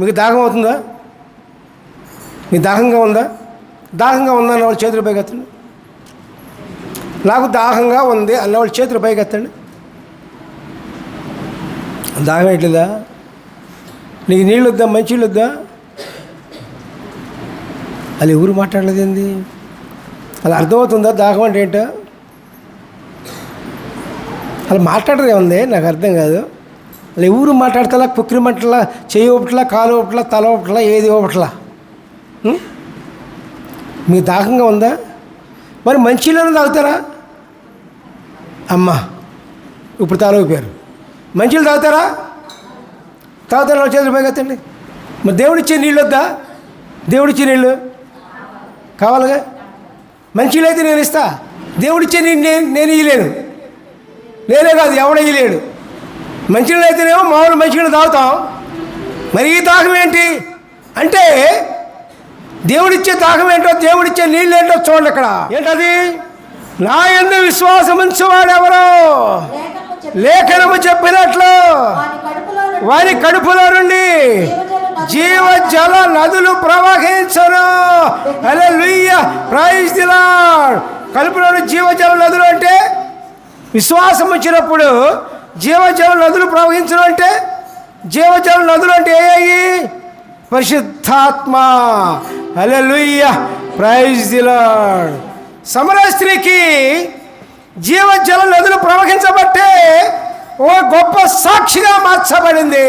మీకు దాహం అవుతుందా? మీ దాహంగా ఉందా? దాహంగా ఉందా అన్నవాళ్ళు చేతులు పైకెత్తండి. నాకు దాహంగా ఉంది అన్నవాళ్ళు చేతులు పైకెత్తండి. దాహం వేయట్లేదా నీకు నీళ్ళు వద్దా మంచి నీళ్ళు వద్దా అది ఎవరు మాట్లాడలేదు ఏంది అది అర్థమవుతుందా? దాహం అంటే ఏంటో? అలా మాట్లాడరు ఏముంది? నాకు అర్థం కాదు. అలా ఎవరు మాట్లాడతలా? పుక్కిరి మంటలా చెయ్యి ఒకట్లా కాలు ఒకట్లా తల ఒకట్లా ఏది ఒకట్లా మీ మీకు దాహంగా ఉందా? మరి మంచిలోనే తాగుతారా? అమ్మా ఇప్పుడు తాలూపారు మంచిలు తాగుతారా? తాగుతారా? వాళ్ళ చేతులు పైకెత్తండి మరి దేవుడిచ్చే నీళ్ళు వద్దా? దేవుడిచ్చే నీళ్ళు కావాలిగా? మంచిలైతే నేను ఇస్తా. దేవుడిచ్చే నీళ్ళు నేను నేను ఇయ్యలేను. నేనే కాదు ఎవడ ఇయ్యలేడు. మంచినీళ్ళు అయితేనేమో మామూలు మంచినీళ్ళు తాగుతాం. మరి ఈ దాహం ఏంటి? అంటే దేవుడిచ్చే దాహం ఏంటో దేవుడిచ్చే నీళ్ళు ఏంటో చూడండి అక్కడ. ఏంటది? నా ఎందు విశ్వాసం ఉంచేవాడెవరో లేఖనము చెప్పినట్లు. వారి కడుపులో నుండి జీవ జల నదులు ప్రవహించను. అరే లుయ్య ప్రైజ్ కడుపులోని జీవజల నదులు అంటే విశ్వాసం వచ్చినప్పుడు జీవజల నదులు ప్రవహించడం అంటే జీవజల నదులు అంటే ఏ అయ్యి పరిశుద్ధాత్మ. అలెలుయ్య ప్రైజ్ దిలాడ్ లార్డ్. సమర స్త్రీకి జీవజల నదులు ప్రవహించబట్టే ఓ గొప్ప సాక్షిగా మార్చబడింది.